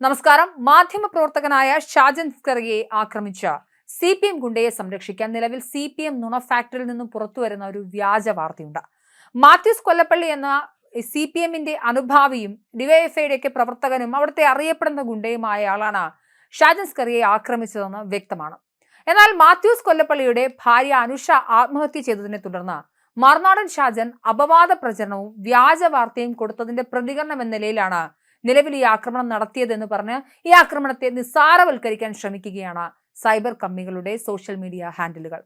നമസ്കാരം. മാധ്യമപ്രവർത്തകനായ ഷാജൻ സ്കറിയെ ആക്രമിച്ച C P M ഗുണ്ടയെ സംരക്ഷിക്കാൻ നിലവിൽ സി പി എം നുണ ഫാക്ടറിയിൽ നിന്നും പുറത്തു വരുന്ന ഒരു വ്യാജ വാർത്തയുണ്ട്. മാത്യൂസ് കൊല്ലപ്പള്ളി എന്ന സി പി എമ്മിന്റെ അനുഭാവിയും ഡിവൈഎഫ്ഐയുടെയൊക്കെ പ്രവർത്തകനും അവിടുത്തെ അറിയപ്പെടുന്ന ഗുണ്ടയുമായ ആളാണ് ഷാജൻ സ്കറിയെ ആക്രമിച്ചതെന്ന് വ്യക്തമാണ്. എന്നാൽ മാത്യൂസ് കൊല്ലപ്പള്ളിയുടെ ഭാര്യ അനുഷ ആത്മഹത്യ ചെയ്തതിനെ തുടർന്ന് മറുനാടൻ ഷാജൻ അപവാദ പ്രചരണവും വ്യാജ വാർത്തയും കൊടുത്തതിന്റെ പ്രതികരണം എന്ന നിലയിലാണ് നിലവിൽ ഈ ആക്രമണം നടത്തിയതെന്ന് പറഞ്ഞ് ഈ ആക്രമണത്തെ നിസ്സാരവൽക്കരിക്കാൻ ശ്രമിക്കുകയാണ് സൈബർ കമ്മികളുടെ സോഷ്യൽ മീഡിയ ഹാൻഡിലുകൾ.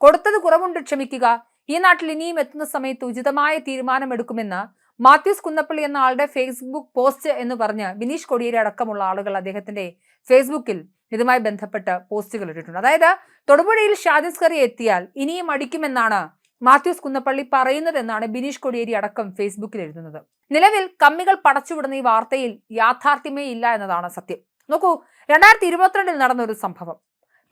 കൊടുത്തത് കുറവുണ്ട് ക്ഷമിക്കുക. ഈ നാട്ടിൽ ഇനിയും എത്തുന്ന സമയത്ത് ഉചിതമായ തീരുമാനമെടുക്കുമെന്ന് മാത്യൂസ് കുന്നപ്പള്ളി എന്ന ആളുടെ ഫേസ്ബുക്ക് പോസ്റ്റ് എന്ന് പറഞ്ഞ് ബിനീഷ് കൊടിയേരി അടക്കമുള്ള ആളുകൾ അദ്ദേഹത്തിന്റെ ഫേസ്ബുക്കിൽ ഇതുമായി ബന്ധപ്പെട്ട് പോസ്റ്റുകൾ ഇട്ടിട്ടുണ്ട്. അതായത് തൊടുപുഴയിൽ ഷാദിസ്കറി എത്തിയാൽ ഇനിയും അടിക്കുമെന്നാണ് മാത്യൂസ് കുന്നപ്പള്ളി പറയുന്നതെന്നാണ് ബിനീഷ് കൊടിയേരി അടക്കം ഫേസ്ബുക്കിൽ എഴുതുന്നത്. നിലവിൽ കമ്മികൾ പടച്ചുവിടുന്ന ഈ വാർത്തയിൽ യാഥാർത്ഥ്യമേ ഇല്ല എന്നതാണ് സത്യം. നോക്കൂ രണ്ടായിരത്തി ഇരുപത്തിരണ്ടിൽ നടന്നൊരു സംഭവം.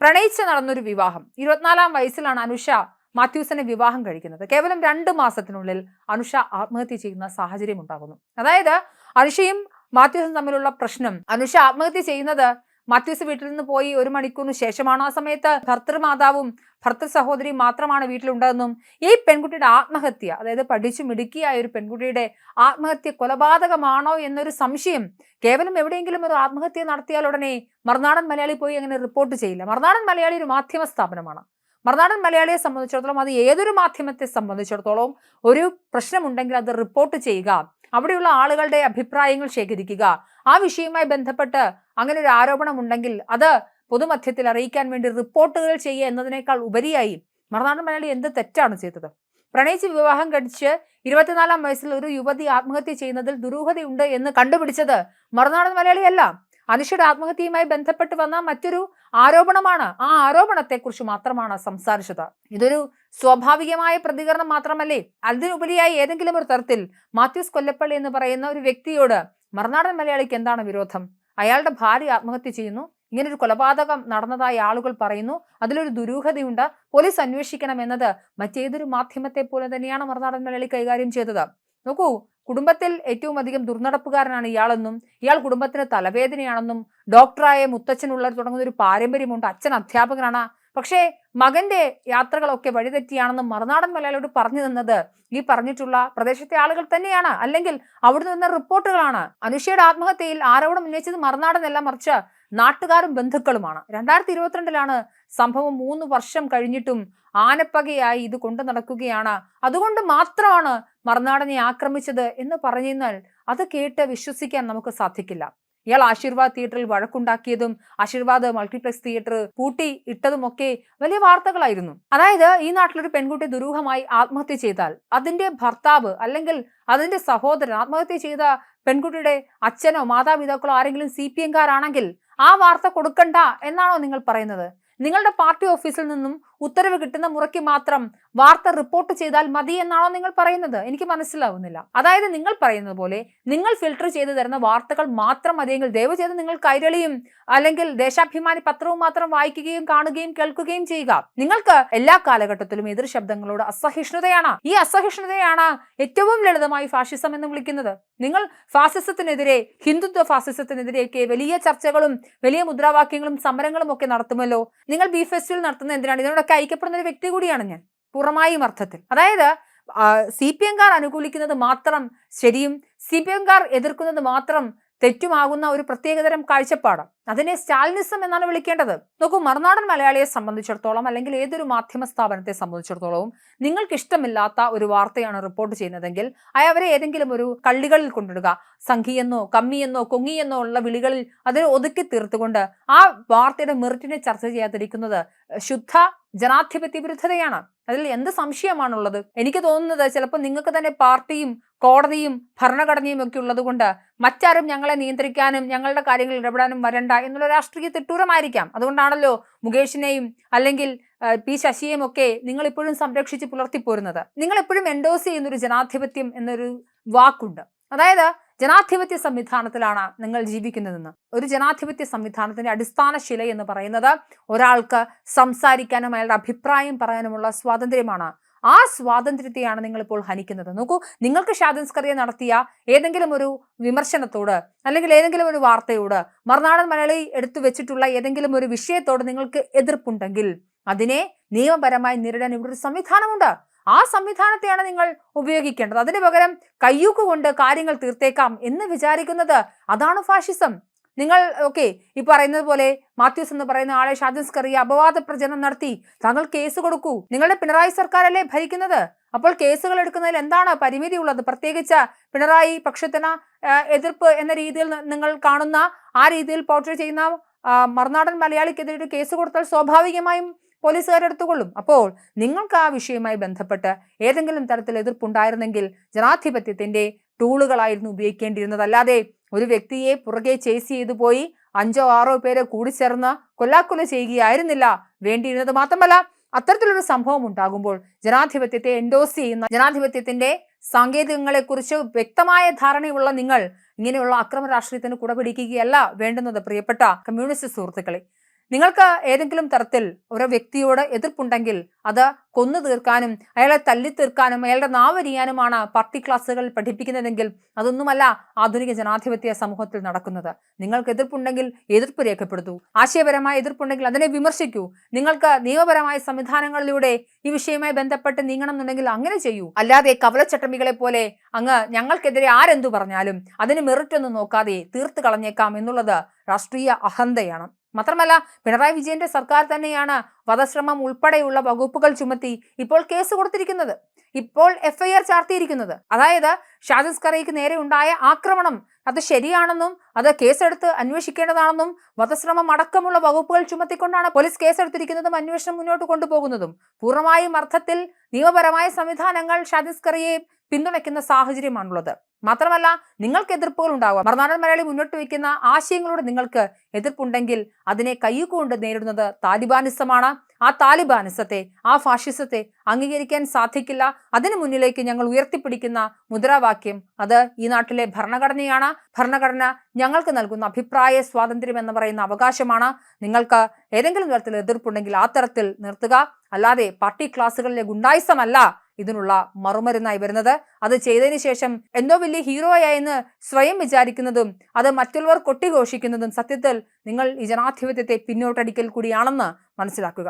പ്രണയിച്ച് നടന്നൊരു വിവാഹം. ഇരുപത്തിനാലാം വയസ്സിലാണ് അനുഷ മാത്യൂസിനെ വിവാഹം കഴിക്കുന്നത്. കേവലം രണ്ട് മാസത്തിനുള്ളിൽ അനുഷ ആത്മഹത്യ ചെയ്യുന്ന സാഹചര്യം ഉണ്ടാകുന്നു. അതായത് അനുഷയും മാത്യൂസും തമ്മിലുള്ള പ്രശ്നം അനുഷ ആത്മഹത്യ ചെയ്യുന്നത് മാത്യൂസ് വീട്ടിൽ നിന്ന് പോയി ഒരു മണിക്കൂറിന് ശേഷമാണ് ആ സമയത്ത്? ഭർത്തൃമാതാവും ഭർത്തൃ സഹോദരിയും മാത്രമാണ് വീട്ടിലുണ്ടെന്നും ഈ പെൺകുട്ടിയുടെ ആത്മഹത്യ അതായത് പഠിച്ചു മിടുക്കിയായ ഒരു പെൺകുട്ടിയുടെ ആത്മഹത്യ കൊലപാതകമാണോ എന്നൊരു സംശയം കേവലം എവിടെയെങ്കിലും ഒരു ആത്മഹത്യ നടത്തിയാൽ ഉടനെ മറുനാടൻ മലയാളി പോയി അങ്ങനെ റിപ്പോർട്ട് ചെയ്യില്ല. മറുനാടൻ മലയാളി ഒരു മാധ്യമ സ്ഥാപനമാണ്. മറുനാടൻ മലയാളിയെ സംബന്ധിച്ചിടത്തോളം അത് ഏതൊരു മാധ്യമത്തെ സംബന്ധിച്ചിടത്തോളം ഒരു പ്രശ്നമുണ്ടെങ്കിൽ അത് റിപ്പോർട്ട് ചെയ്യുക അവിടെയുള്ള ആളുകളുടെ അഭിപ്രായങ്ങൾ ശേഖരിക്കുക ആ വിഷയവുമായി ബന്ധപ്പെട്ട് അങ്ങനെ ഒരു ആരോപണം ഉണ്ടെങ്കിൽ അത് പൊതുമധ്യത്തിൽ അറിയിക്കാൻ വേണ്ടി റിപ്പോർട്ടുകൾ ചെയ്യുക എന്നതിനേക്കാൾ ഉപരിയായി മറുനാടൻ മലയാളി എന്ത് തെറ്റാണ് ചെയ്തത്? പ്രണയിച്ച് വിവാഹം കഴിച്ച് ഇരുപത്തിനാലാം വയസ്സിൽ ഒരു യുവതി ആത്മഹത്യ ചെയ്യുന്നതിൽ ദുരൂഹതയുണ്ട് എന്ന് കണ്ടുപിടിച്ചത് മറുനാടൻ മലയാളിയല്ല. അനുഷയുടെ ആത്മഹത്യയുമായി ബന്ധപ്പെട്ട് വന്ന മറ്റൊരു ആരോപണമാണ്. ആ ആരോപണത്തെക്കുറിച്ച് മാത്രമാണ് സംസാരിച്ചത്. ഇതൊരു സ്വാഭാവികമായ പ്രതികരണം മാത്രമല്ലേ? അതിനുപരിയായി ഏതെങ്കിലും ഒരു തരത്തിൽ മാത്യൂസ് കൊല്ലപ്പള്ളി എന്ന് പറയുന്ന ഒരു വ്യക്തിയോട് മറുനാടൻ മലയാളിക്ക് എന്താണ് വിരോധം? അയാളുടെ ഭാര്യ ആത്മഹത്യ ചെയ്യുന്നു ഇങ്ങനൊരു കൊലപാതകം നടന്നതായി ആളുകൾ പറയുന്നു അതിലൊരു ദുരൂഹതയുണ്ട് പോലീസ് അന്വേഷിക്കണം എന്നത് മറ്റേതൊരു മാധ്യമത്തെ പോലെ തന്നെയാണ് മറുനാടൻ മലയാളി കൈകാര്യം ചെയ്തത്. നോക്കൂ കുടുംബത്തിൽ ഏറ്റവും അധികം ദുർനടപ്പുകാരനാണ് ഇയാളെന്നും ഇയാൾ കുടുംബത്തിന് തലവേദനയാണെന്നും ഡോക്ടറായ മുത്തച്ഛനുള്ള തുടങ്ങുന്ന ഒരു പാരമ്പര്യമുണ്ട് അച്ഛൻ അധ്യാപകനാണ്. പക്ഷേ മകന്റെ യാത്രകളൊക്കെ വഴിതെറ്റിയാണെന്ന് മറുനാടൻ മലയാളിയോട് പറഞ്ഞു തന്നത് ഈ പറഞ്ഞിട്ടുള്ള പ്രദേശത്തെ ആളുകൾ തന്നെയാണ്. അല്ലെങ്കിൽ അവിടെ നിന്ന് റിപ്പോർട്ടുകളാണ്. അനുഷയുടെ ആത്മഹത്യയിൽ ആരോപണം ഉന്നയിച്ചത് മറുനാടനല്ല മറിച്ച് നാട്ടുകാരും ബന്ധുക്കളുമാണ്. രണ്ടായിരത്തി ഇരുപത്തിരണ്ടിലാണ് സംഭവം മൂന്ന് വർഷം കഴിഞ്ഞിട്ടും ആനപ്പകയായി ഇത് കൊണ്ടു നടക്കുകയാണ്. അതുകൊണ്ട് മാത്രമാണ് മറുനാടനെ ആക്രമിച്ചത് എന്ന് പറഞ്ഞാൽ അത് കേട്ട് വിശ്വസിക്കാൻ നമുക്ക് സാധിക്കില്ല. ഇയാൾ ആശീർവാദ് തിയേറ്ററിൽ വഴക്കുണ്ടാക്കിയതും ആശീർവാദ് മൾട്ടിപ്ലക്സ് തിയേറ്റർ പൂട്ടി ഇട്ടതുമൊക്കെ വലിയ വാർത്തകളായിരുന്നു. അതായത് ഈ നാട്ടിലൊരു പെൺകുട്ടി ദുരൂഹമായി ആത്മഹത്യ ചെയ്താൽ അതിന്റെ ഭർത്താവ് അല്ലെങ്കിൽ അതിന്റെ സഹോദരൻ ആത്മഹത്യ ചെയ്ത പെൺകുട്ടിയുടെ അച്ഛനോ മാതാപിതാക്കളോ ആരെങ്കിലും സി പി എംകാരാണെങ്കിൽ ആ വാർത്ത കൊടുക്കണ്ട എന്നാണോ നിങ്ങൾ പറയുന്നത്? നിങ്ങളുടെ പാർട്ടി ഓഫീസിൽ നിന്നും ഉത്തരവ് കിട്ടുന്ന മുറയ്ക്ക് മാത്രം വാർത്ത റിപ്പോർട്ട് ചെയ്താൽ മതി എന്നാണോ നിങ്ങൾ പറയുന്നത്? എനിക്ക് മനസ്സിലാവുന്നില്ല. അതായത് നിങ്ങൾ പറയുന്നത് പോലെ നിങ്ങൾ ഫിൽട്ടർ ചെയ്ത് തരുന്ന വാർത്തകൾ മാത്രം മതിയെങ്കിൽ ദയവ് ചെയ്ത് നിങ്ങൾ കൈരളിയും അല്ലെങ്കിൽ ദേശാഭിമാനി പത്രവും മാത്രം വായിക്കുകയും കാണുകയും കേൾക്കുകയും ചെയ്യുക. നിങ്ങൾക്ക് എല്ലാ കാലഘട്ടത്തിലും എതിർ ശബ്ദങ്ങളോട് അസഹിഷ്ണുതയാണ്. ഈ അസഹിഷ്ണുതയാണ് ഏറ്റവും ലളിതമായി ഫാസിസം എന്ന് വിളിക്കുന്നത്. നിങ്ങൾ ഫാസിസത്തിനെതിരെ ഹിന്ദുത്വ ഫാസിസത്തിനെതിരെയൊക്കെ വലിയ ചർച്ചകളും വലിയ മുദ്രാവാക്യങ്ങളും സമരങ്ങളും ഒക്കെ നടത്തുമല്ലോ? നിങ്ങൾ ബി ഫെസ്റ്റിവൽ നടത്തുന്ന എന്തിനാണ്? ഇതിനോടൊക്കെ ഐക്യപ്പെടുന്ന ഒരു വ്യക്തി കൂടിയാണ് ഞാൻ പൂർണമായും അർത്ഥത്തിൽ. അതായത് സി പി എംകാർ അനുകൂലിക്കുന്നത് മാത്രം ശരിയും സി പി എംകാർ എതിർക്കുന്നത് മാത്രം തെറ്റുമാകുന്ന ഒരു പ്രത്യേകതരം കാഴ്ചപ്പാട് അതിനെ സ്റ്റാലിനിസം എന്നാണ് വിളിക്കേണ്ടത്. നോക്കൂ മറുനാടൻ മലയാളിയെ സംബന്ധിച്ചിടത്തോളം അല്ലെങ്കിൽ ഏതൊരു മാധ്യമ സ്ഥാപനത്തെ സംബന്ധിച്ചിടത്തോളവും നിങ്ങൾക്ക് ഇഷ്ടമില്ലാത്ത ഒരു വാർത്തയാണ് റിപ്പോർട്ട് ചെയ്യുന്നതെങ്കിൽ അവരെ ഏതെങ്കിലും ഒരു കള്ളികളിൽ കൊണ്ടിടുക. സംഘിയെന്നോ കമ്മിയെന്നോ കൊങ്ങിയെന്നോ ഉള്ള വിളികളിൽ അതിനെ ഒതുക്കി തീർത്തുകൊണ്ട് ആ വാർത്തയുടെ മെറിറ്റിനെ ചർച്ച ചെയ്യാതിരിക്കുന്നത് ശുദ്ധ ജനാധിപത്യ വിരുദ്ധതയാണ്. അതിൽ എന്ത് സംശയമാണുള്ളത്? എനിക്ക് തോന്നുന്നത് ചിലപ്പോൾ നിങ്ങൾക്ക് തന്നെ പാർട്ടിയും കോടതിയും ഭരണഘടനയും ഒക്കെ ഉള്ളത് കൊണ്ട് മറ്റാരും ഞങ്ങളെ നിയന്ത്രിക്കാനും ഞങ്ങളുടെ കാര്യങ്ങളിൽ ഇടപെടാനും വരണ്ട എന്നുള്ള രാഷ്ട്രീയ തിട്ടൂരമായിരിക്കാം. അതുകൊണ്ടാണല്ലോ മുകേഷിനെയും അല്ലെങ്കിൽ പി ശശിയെയും ഒക്കെ നിങ്ങൾ ഇപ്പോഴും സംരക്ഷിച്ച് പുലർത്തിപ്പോരുന്നത്. നിങ്ങൾ എപ്പോഴും എൻഡോസ് ചെയ്യുന്ന ഒരു ജനാധിപത്യം എന്നൊരു വാക്കുണ്ട്. അതായത് ജനാധിപത്യ സംവിധാനത്തിലാണ് നിങ്ങൾ ജീവിക്കുന്നതെന്ന്. ഒരു ജനാധിപത്യ സംവിധാനത്തിന്റെ അടിസ്ഥാന ശില എന്ന് പറയുന്നത് ഒരാൾക്ക് സംസാരിക്കാനും അയാളുടെ അഭിപ്രായം പറയാനുമുള്ള സ്വാതന്ത്ര്യമാണ്. ആ സ്വാതന്ത്ര്യത്തെയാണ് നിങ്ങൾ ഇപ്പോൾ ഹനിക്കുന്നത്. നോക്കൂ നിങ്ങൾക്ക് ഷാദിൻസ്കറിയെ സ്കറിയ നടത്തിയ ഏതെങ്കിലും ഒരു വിമർശനത്തോട് അല്ലെങ്കിൽ ഏതെങ്കിലും ഒരു വാർത്തയോട് മറുനാടൻ മലയാളി എടുത്തു വെച്ചിട്ടുള്ള ഏതെങ്കിലും ഒരു വിഷയത്തോട് നിങ്ങൾക്ക് എതിർപ്പുണ്ടെങ്കിൽ അതിനെ നിയമപരമായി നേരിടാൻ ഇവിടെ ഒരു സംവിധാനമുണ്ട്. ആ സംവിധാനത്തെയാണ് നിങ്ങൾ ഉപയോഗിക്കേണ്ടത്. അതിന് പകരം കയ്യൂക്ക് കൊണ്ട് കാര്യങ്ങൾ തീർത്തേക്കാം എന്ന് വിചാരിക്കുന്നത് അതാണ് ഫാഷിസം നിങ്ങൾ ഓക്കെ ഈ പറയുന്നത് പോലെ മാത്യൂസ് എന്ന് പറയുന്ന ആളെ ഷാജൻ സ്കറിയ അപവാദ പ്രചരണം നടത്തി. താങ്കൾ കേസ് കൊടുക്കൂ. നിങ്ങളുടെ പിണറായി സർക്കാരല്ലേ ഭരിക്കുന്നത്? അപ്പോൾ കേസുകൾ എടുക്കുന്നതിൽ എന്താണ് പരിമിതി ഉള്ളത്? പ്രത്യേകിച്ച് പിണറായി പക്ഷത്തിന് എതിർപ്പ് എന്ന രീതിയിൽ നിങ്ങൾ കാണുന്ന ആ രീതിയിൽ പോർട്രേ ചെയ്യുന്ന മറുനാടൻ മലയാളിക്കെതിരെ കേസ് കൊടുത്താൽ സ്വാഭാവികമായും പോലീസുകാർ എടുത്തുകൊള്ളും. അപ്പോൾ നിങ്ങൾക്ക് ആ വിഷയവുമായി ബന്ധപ്പെട്ട് ഏതെങ്കിലും തരത്തിൽ എതിർപ്പുണ്ടായിരുന്നെങ്കിൽ ജനാധിപത്യത്തിന്റെ ടൂളുകളായിരുന്നു ഉപയോഗിക്കേണ്ടിയിരുന്നത് അല്ലാതെ ഒരു വ്യക്തിയെ പുറകെ ചേസ് ചെയ്തു പോയി അഞ്ചോ ആറോ പേരെ കൂടി ചേർന്ന് കൊല്ലാക്കൊല ചെയ്യുകയായിരുന്നില്ല. വേണ്ടിയിരുന്നത് മാത്രമല്ല അത്തരത്തിലൊരു സംഭവം ഉണ്ടാകുമ്പോൾ ജനാധിപത്യത്തെ എൻഡോസ് ചെയ്യുന്ന ജനാധിപത്യത്തിന്റെ സാങ്കേതികങ്ങളെക്കുറിച്ച് വ്യക്തമായ ധാരണയുള്ള നിങ്ങൾ ഇങ്ങനെയുള്ള അക്രമ രാഷ്ട്രീയത്തിന് കുടപിടിക്കുകയല്ല വേണ്ടുന്നത് പ്രിയപ്പെട്ട കമ്മ്യൂണിസ്റ്റ് സുഹൃത്തുക്കളെ. നിങ്ങൾക്ക് ഏതെങ്കിലും തരത്തിൽ ഒരു വ്യക്തിയോട് എതിർപ്പുണ്ടെങ്കിൽ അത് കൊന്നു തീർക്കാനും അയാളെ തല്ലി തീർക്കാനും അയാളുടെ നാവരിയാനുമാണ് പാർട്ടി ക്ലാസ്സുകൾ പഠിപ്പിക്കുന്നതെങ്കിൽ അതൊന്നുമല്ല ആധുനിക ജനാധിപത്യ സമൂഹത്തിൽ നടക്കുന്നത്. നിങ്ങൾക്ക് എതിർപ്പുണ്ടെങ്കിൽ എതിർപ്പ് രേഖപ്പെടുത്തൂ. ആശയപരമായ എതിർപ്പുണ്ടെങ്കിൽ അതിനെ വിമർശിക്കൂ. നിങ്ങൾക്ക് നിയമപരമായ സംവിധാനങ്ങളിലൂടെ ഈ വിഷയവുമായി ബന്ധപ്പെട്ട് നീങ്ങണം എന്നുണ്ടെങ്കിൽ അങ്ങനെ ചെയ്യൂ. അല്ലാതെ കവലച്ചട്ടമ്പികളെ പോലെ അങ്ങ് ഞങ്ങൾക്കെതിരെ ആരെന്തു പറഞ്ഞാലും അതിന് മെറിറ്റ് ഒന്നും നോക്കാതെ തീർത്ത് കളഞ്ഞേക്കാം എന്നുള്ളത് രാഷ്ട്രീയ അഹന്തയാണ്. മാത്രമല്ല പിണറായി വിജയന്റെ സർക്കാർ തന്നെയാണ് വധശ്രമം ഉൾപ്പെടെയുള്ള വകുപ്പുകൾ ചുമത്തി ഇപ്പോൾ കേസ് കൊടുത്തിരിക്കുന്നത്. ഇപ്പോൾ എഫ്ഐആർ ചാർത്തിയിരിക്കുന്നത്. അതായത് ഷാജിസ് കറയ്ക്ക് നേരെ ഉണ്ടായ ആക്രമണം അത് ശരിയാണെന്നും അത് കേസെടുത്ത് അന്വേഷിക്കേണ്ടതാണെന്നും വധശ്രമം അടക്കമുള്ള വകുപ്പുകൾ ചുമത്തിക്കൊണ്ടാണ് പോലീസ് കേസെടുത്തിരിക്കുന്നതും അന്വേഷണം മുന്നോട്ട് കൊണ്ടുപോകുന്നതും. പൂർണമായും അർത്ഥത്തിൽ നിയമപരമായ സംവിധാനങ്ങൾ ഷാജിസ് സ്കറിയെ പിന്തുണയ്ക്കുന്ന സാഹചര്യമാണുള്ളത്. മാത്രമല്ല നിങ്ങൾക്ക് എതിർപ്പുകൾ ഉണ്ടാകാം മറുനാടൻ മലയാളി മുന്നോട്ട് വയ്ക്കുന്ന ആശയങ്ങളോട് നിങ്ങൾക്ക് എതിർപ്പുണ്ടെങ്കിൽ അതിനെ കയ്യുകൊണ്ട് നേരിടുന്നത് താലിബാനിസമാണ്. ആ താലിബാനിസത്തെ ആ ഫാഷിസത്തെ അംഗീകരിക്കാൻ സാധിക്കില്ല. അതിനു മുന്നിലേക്ക് ഞങ്ങൾ ഉയർത്തിപ്പിടിക്കുന്ന മുദ്രാവാക്യം അത് ഈ നാട്ടിലെ ഭരണഘടനയാണ്. ഭരണഘടന ഞങ്ങൾക്ക് നൽകുന്ന അഭിപ്രായ സ്വാതന്ത്ര്യം എന്ന് പറയുന്ന അവകാശമാണ്. നിങ്ങൾക്ക് ഏതെങ്കിലും തരത്തിൽ എതിർപ്പുണ്ടെങ്കിൽ ആ തരത്തിൽ നിർത്തുക. അല്ലാതെ പാർട്ടി ക്ലാസുകളിലെ ഗുണ്ടായിസമല്ല. ഇതിനുള്ള മറുമരുന്നായി വരുന്നത്. അത് ചെയ്തതിനു ശേഷം എന്തോ വലിയ ഹീറോയായെന്ന് സ്വയം വിചാരിക്കുന്നതും അത് മറ്റുള്ളവർ കൊട്ടിഘോഷിക്കുന്നതും സത്യത്തിൽ നിങ്ങൾ ഈ ജനാധിപത്യത്തെ പിന്നോട്ടടിക്കൽ കൂടിയാണെന്ന് മനസ്സിലാക്കുക.